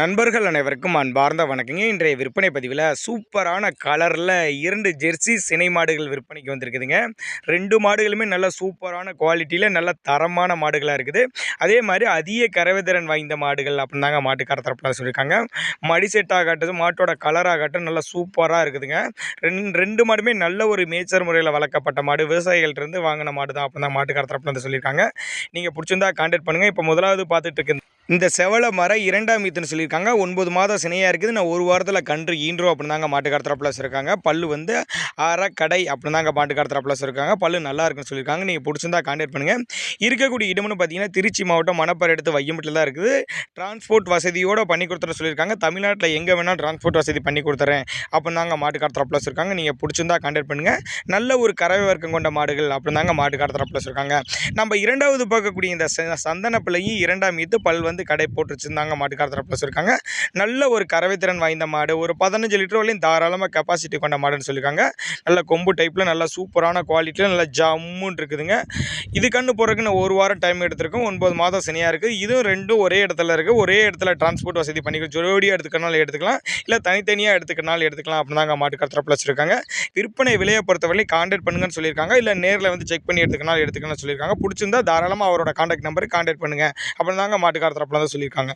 நண்பர்கள் அனைவருக்கும் அன்பார்ந்த வணக்கங்க. இன்றைய விற்பனை பதிவில் சூப்பரான கலரில் இரண்டு ஜெர்சி சினை மாடுகள் விற்பனைக்கு வந்திருக்குதுங்க. ரெண்டு மாடுகளுமே நல்ல சூப்பரான குவாலிட்டியில் நல்ல தரமான மாடுகளாக இருக்குது. அதே மாதிரி அதிக கரவைதிறன் வாய்ந்த மாடுகள் அப்படின்னு தாங்க மாட்டுக்கார தரப்பில் சொல்லியிருக்காங்க. மடி செட் ஆகட்டும் மாட்டோட கலர் ஆகட்டும் நல்லா சூப்பராக இருக்குதுங்க. ரெண்டு ரெண்டு மாடுமே நல்ல ஒரு மேச்சர் முறையில் வளர்க்கப்பட்ட மாடு. விவசாயிகள்கிட்டருந்து வாங்கின மாடு தான் அப்படின்னு தான் மாட்டுக்கார தரப்பில் வந்து சொல்லியிருக்காங்க. நீங்கள் பிடிச்சிருந்தா கான்டாக்ட் பண்ணுங்கள் இப்போ முதலாவது பார்த்துட்டு இருக்கு இந்த செவலை மரம் இரண்டாம் ஈத்துன்னு சொல்லியிருக்காங்க. ஒன்பது மாதம் சினையாக இருக்குது. நான் ஒரு வாரத்தில் கன்று ஈன்றோம் அப்படின்னு தாங்க மாட்டுக்கார ப்ளஸ் இருக்காங்க. பல்லு வந்து அறக்கடை கடை அப்படின்னு தாங்க மாட்டுக்கார ப்ளஸ் இருக்காங்க. பல்லு நல்லா இருக்குன்னு சொல்லியிருக்காங்க. நீங்கள் பிடிச்சிருந்தா காண்டாக்ட் பண்ணுங்கள் இருக்கக்கூடிய இடம்னு பார்த்தீங்கன்னா திருச்சி மாவட்டம் மணப்பாறை எடுத்து வையம்பட்டில் தான் இருக்குது. டிரான்ஸ்போர்ட் வசதியோடு பண்ணி கொடுத்துற சொல்லியிருக்காங்க. தமிழ்நாட்டில் எங்கே வேணால் டிரான்ஸ்போர்ட் வசதி பண்ணி கொடுத்துறேன் அப்படின்னு தாங்க மாட்டுக்கார ப்ளஸ் இருக்காங்க. நீங்கள் பிடிச்சிருந்தா காண்டாக்ட் பண்ணுங்கள் நல்ல ஒரு கறவை வர்க்கம் கொண்ட மாடுகள் அப்படின்னு தாங்க மாட்டுக்கார ப்ளஸ் இருக்காங்க. நம்ம இரண்டாவது பார்க்கக்கூடிய இந்த ச- சந்தன பிள்ளையும் இரண்டாம் ஈத்து பல் வந்து கடை போட்டு வச்சுருந்தாங்க மாட்டுக்கார தரப்பில் சொல்லியிருக்காங்க நல்ல ஒரு கறவைத்திறன் வாய்ந்த மாடு. ஒரு பதினஞ்சு லிட்டர் வரையும் தாராளமாக கெப்பாசிட்டி கொண்ட மாடுன்னு சொல்லியிருக்காங்க நல்ல கொம்பு டைப்பில் நல்லா சூப்பரான குவாலிட்டியில் நல்லா ஜம்முன்னு இருக்குதுங்க. இது கண்ணு போகிறதுக்குன்னு நான் ஒரு வாரம் டைம் எடுத்திருக்கோம். ஒன்பது மாதம் சனியாக இருக்குது இதுவும் ரெண்டும் ஒரே இடத்துல இருக்குது ஒரே இடத்துல டிரான்ஸ்போர்ட் வசதி பண்ணி ஜோடியாக எடுத்துக்கனாலும் எடுத்துக்கலாம். இல்லை தனித்தனியாக எடுத்துக்கனாலும் எடுத்துக்கலாம் அப்படின்னு தாங்க மாட்டுக்கார தரப்பில் வச்சுருக்காங்க விற்பனை விலையை பொறுத்தவரை கான்டாக்ட் பண்ணுங்கன்னு சொல்லியிருக்காங்க இல்லை நேரில் வந்து செக் பண்ணி எடுத்துக்கனாலும் எடுத்துக்கணும்னு சொல்லியிருக்காங்க பிடிச்சிருந்தா தாராளமாக அவரோட கான்டாக்ட் நம்பருக்கு கான்டாக்ட் பண்ணுங்கள் அப்படின்னு தாங்க மாட்டுக்கார தரப்பில் தான் சொல்லியிருக்காங்க.